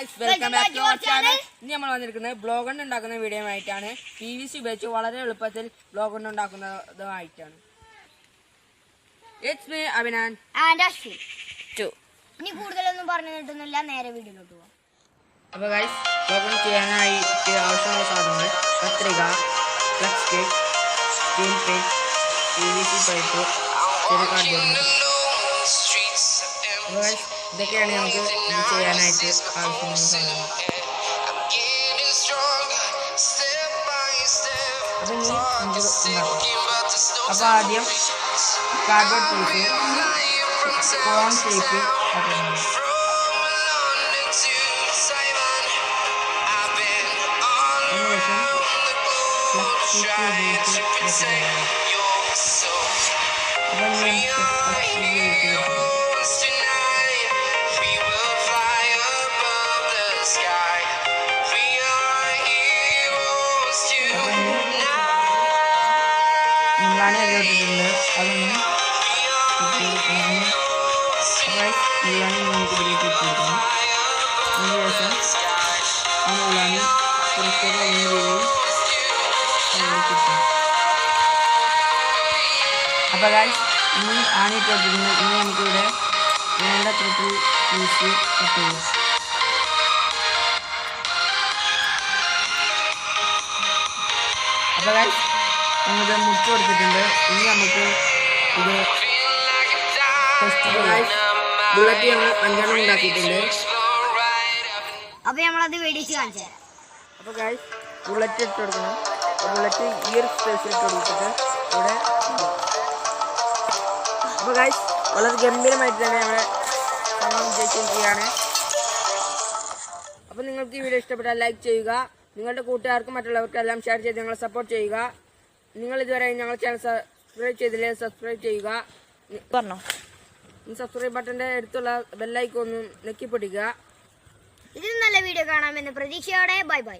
Welcome back to our channel ഇന്ന് നമ്മൾ വന്നിരിക്കുന്നത് ബ്ലോഗ് കൊണ്ട് ഉണ്ടാക്കുന്ന വീഡിയോ ആയിട്ടാണ് പി വി സി ഉപയോഗിച്ച് വളരെ എളുപ്പത്തിൽ ബ്ലോഗ് കൊണ്ട് ഉണ്ടാക്കുന്നതുമായിട്ടാണ് it's me Abhinan and Ashwin too ഇനി കൂടുതലൊന്നും പറഞ്ഞു കിട്ടുന്നില്ല നേരെ വീഡിയോയിലോട്ട് പോവാം. അപ്പോൾ ഗൈസ് ബ്ലോഗ് കൊണ്ട് ചെയ്യാനായിട്ട് ആവശ്യമുള്ള സാധനങ്ങൾ. കത്രിക flex cake steel page P V C pipe ചെറിയ കാർഡ്ബോർഡ് അപ്പോൾ ഗൈസ് ഇതൊക്കെയാണ് നമുക്ക് ചെയ്യാനായിട്ട് ആവശ്യമുള്ള സാധനങ്ങൾ അപ്പോൾ ഇനി നമുക്ക് ഉണ്ടാക്കാം അപ്പോൾ ആദ്യം cardboard piece cone shape flex ഇട്ടിട്ടുണ്ട് അതൊന്ന് മുള്ളാണി നമുക്ക് ഇതിലേക്ക് ഇട്ട് കൊടുക്കണം അതിനുശേഷം ആ മുള്ളാണി പുറത്തേക്ക് ഒന്നും രീതിയിൽ അതിലേക്ക് അപ്പോൾ ഗായ്സ് ഇനി ആണിട്ട് കൊടുത്തിട്ടുണ്ട് ഇനി നമുക്കിവിടെ വേണ്ട തരത്തിൽ യൂസ് കട്ട് ചെയ്യാം. അപ്പോൾ ഗായ്സ് നമുക്ക് മുട്ട് കൊടുത്തിട്ടുണ്ട്. ഇനി നമുക്ക് ഇത് ബുള്ളറ്റ് ഞങ്ങൾ അഞ്ചെണ്ണം ഉണ്ടാക്കിയിട്ടുണ്ട്. അപ്പൊ നമ്മളത് വെടിച്ച് കാണിച്ചു തരാം. അപ്പോൾ ഗായ്സ് ബുള്ളറ്റ് ഇട്ട് കൊടുക്കണം. ബുള്ളറ്റ് ഈ ഒരു സ്പേസിൽ ഇട്ട് കൊടുത്തിട്ട് ഇവിടെ അപ്പോൾ ഗായ്സ് വളരെ ഗംഭീരമായിട്ട് തന്നെ നമ്മളെ സംഭവം വിജയിച്ചിരിക്കുകയാണ് അപ്പോൾ നിങ്ങൾക്ക് ഈ വീഡിയോ ഇഷ്ടപ്പെട്ടാൽ ലൈക്ക് ചെയ്യുക. നിങ്ങളുടെ കൂട്ടുകാർക്കും മറ്റുള്ളവർക്കും എല്ലാം ഷെയർ ചെയ്ത് നിങ്ങളെ സപ്പോർട്ട് ചെയ്യുക. നിങ്ങൾ ഇതുവരെ ഞങ്ങൾ ചാനൽ സബ്സ്ക്രൈബ് ചെയ്തില്ലെങ്കിൽ സബ്സ്ക്രൈബ് ചെയ്യുക. പറഞ്ഞോ. സബ്സ്ക്രൈബ് ബട്ടന്റെ അടുത്തുള്ള ബെല്ലൈക്കൊന്നും നെക്കിപ്പൊട്ടിക്കുക ഇതിൽ നല്ല വീഡിയോ കാണാമെന്ന് പ്രതീക്ഷയോടെ ബൈ ബൈ